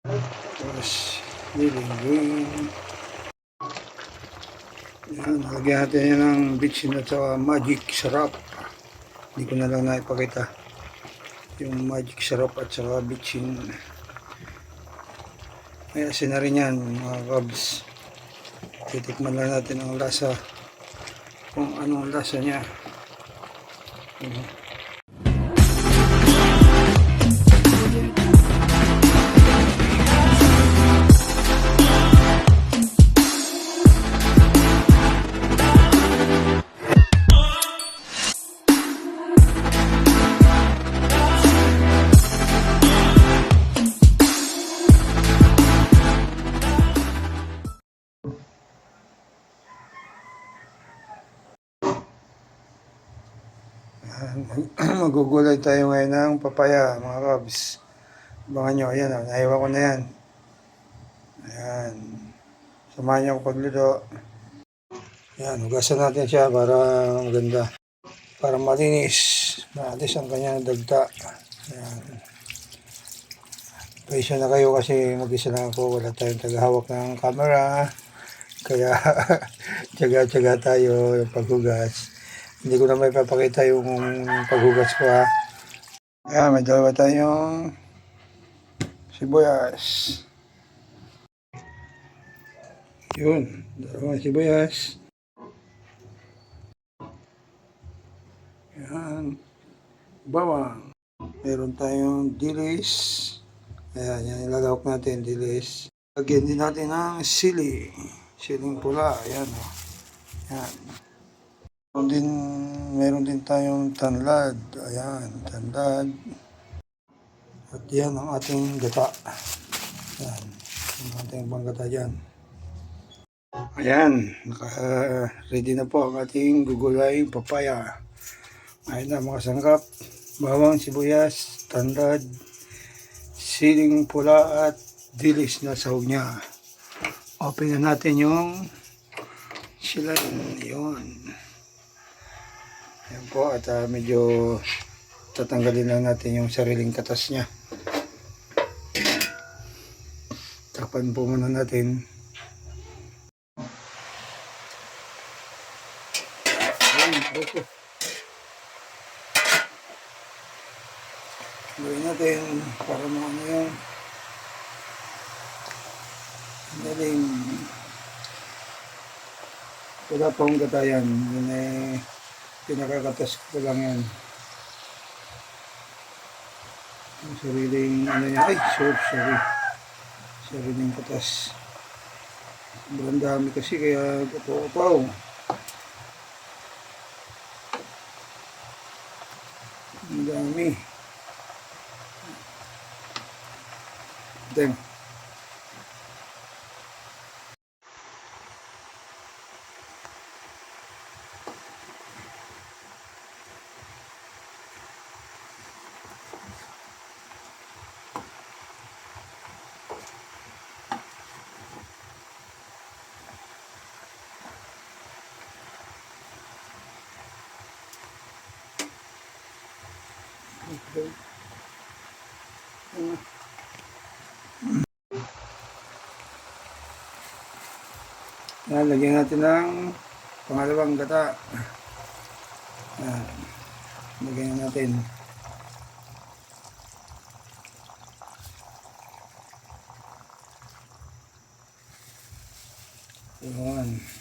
Tapos, lilingwing. Yan, lagyan natin yan ng bitchin at saka magic syrup. Hindi ko na lang naipakita. Yung magic syrup at saka bitchin. May asin na rin yan, mga kabs. Titikman lang natin ang lasa. Kung anong lasa niya. Mhm. Magugulay tayo ngayon ng papaya, mga kabs. Abangan nyo, ayan, oh, naiwan ko na yan. Ayan. Samahan nyo ako pagluto. Ayan, hugasan natin siya para maganda. Para malinis. Maalis ang kanyang dagta. Ayan. Paisa na kayo kasi mag-isa lang ako. Wala tayong tagahawak ng camera. Kaya, tsaga-tsaga tayo ng paghugas. Hindi ko na may papakita yung paghugas ko ha. Ayan, may dalawa tayong sibuyas. Yun, dalawang sibuyas. Ayan, bawang. Meron tayong dilis. Ayan, yan ilalawak natin, dilis. Lagyan din natin ng sili. Siling pula, ayan o. Ayan. Meron din, meron din tayong tanlad. Ayan, tanlad. At yan ang ating gata. Ayan, ang ating panggata dyan. Ayan, naka-ready na po ang ating gugulay papaya. Ayan na mga sangkap. Bawang sibuyas, tanlad, siling pula at dilis na sahog niya. Open na natin yung sila yun. Ayan po at ah, medyo tatanggalin lang natin yung sariling katas niya. Tapan po muna natin. Ayan, buko. Gawin natin para maano yung daling wala pa akong gatayan. Yun eh, pinakakatas ko lang yan. Yung sariling, ano niya, ay, sorry, sorry. Sariling katas. Sobrang dami kasi, kaya upaw-upaw. Ang dami. Dang. Okay. Yan, lagyan natin ng pangalawang gata. Yan. Lagyan natin. Yan.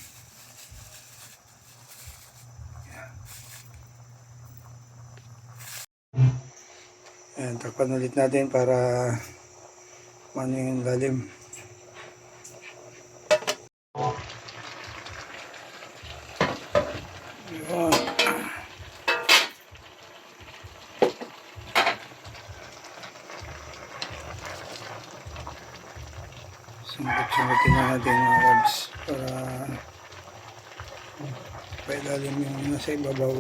Ayan, takpan ulit natin para ano yung lalim. Ayan. Sungkit-sungkitin na natin mga labs para pailalim yung nasa ibabaw.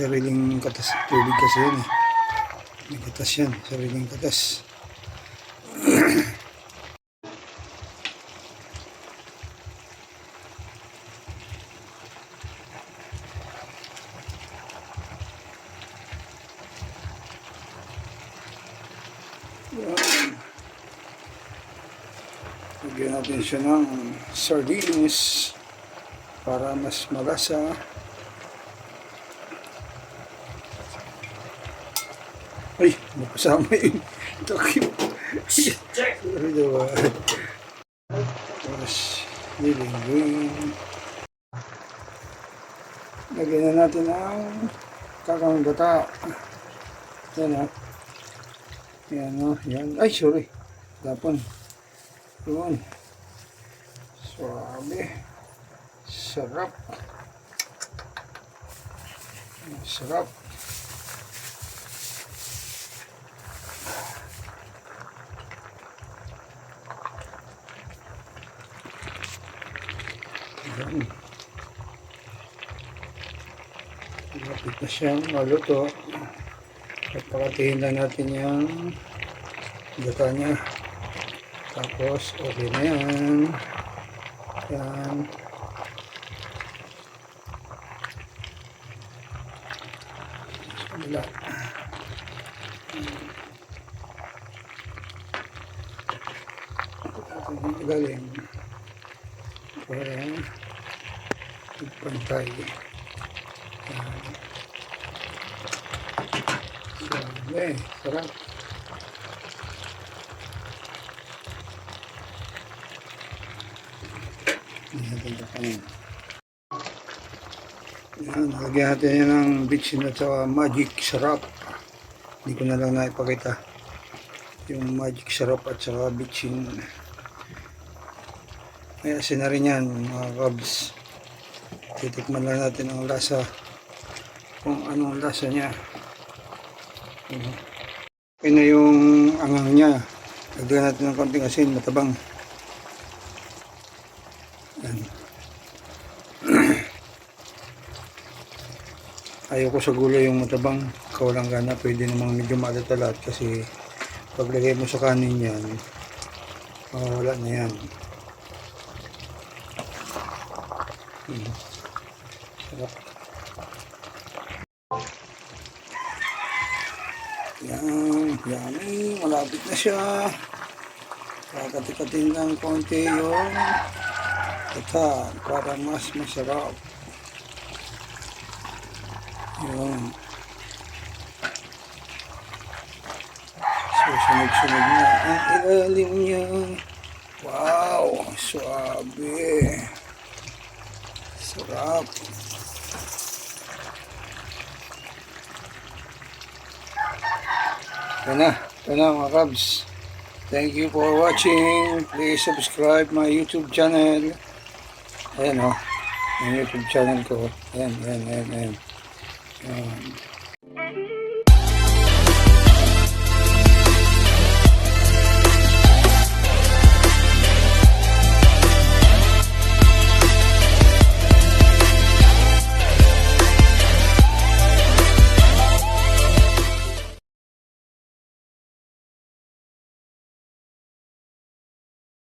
sariling katas. Tubig kasi yun eh. May katas yan sariling katas. Lagyan natin siya ng sardines para mas malasa. Ay, napasama yung takip. Ano daw? Tapos, nilingwing. Lagyan na natin ang kakang gata. Yan o. Yan o. Yan. Ay, sorry. Tapon. Yun. Suabe. Sarap. Sarap. Yan. Lapit na siyang maluto. At pakatihin na natin yung gata niya. Tapos, okay na yan. Yan. Wala. Ilalim. Para pantay. Yan. Sabi, sarap. Ito pa yun. Yan, lagyan natin yan ng bitchin at saka magic sarap. Hindi ko na lang naipakita. Yung magic sarap at saka bitchin. May asin na rin yan, mga kabs. Titikman lang natin ang lasa. Kung anong lasa niya. Mhm. Okay na yung angang niya. Lagyan natin ng konting asin, matabang. Yan. Ayoko sa gulay yung matabang. Kawalang gana, pwede namang medyo maalat-alat kasi paglagay mo sa kanin yan, mawawala na yan. Mm. Sarap. Yan, yummy. Malapit na siya. Kakatikatin lang konti yung kata para mas masarap. Yun. Susunod-sunod na ang ilalim niya. Wow, suabe. Sarap. Ito na. Ito na mga kabs. Thank you for watching. Please subscribe my YouTube channel. Ayan o. Oh, yung YouTube channel ko. Ayan, ayan, ayan, ayan. Ayan.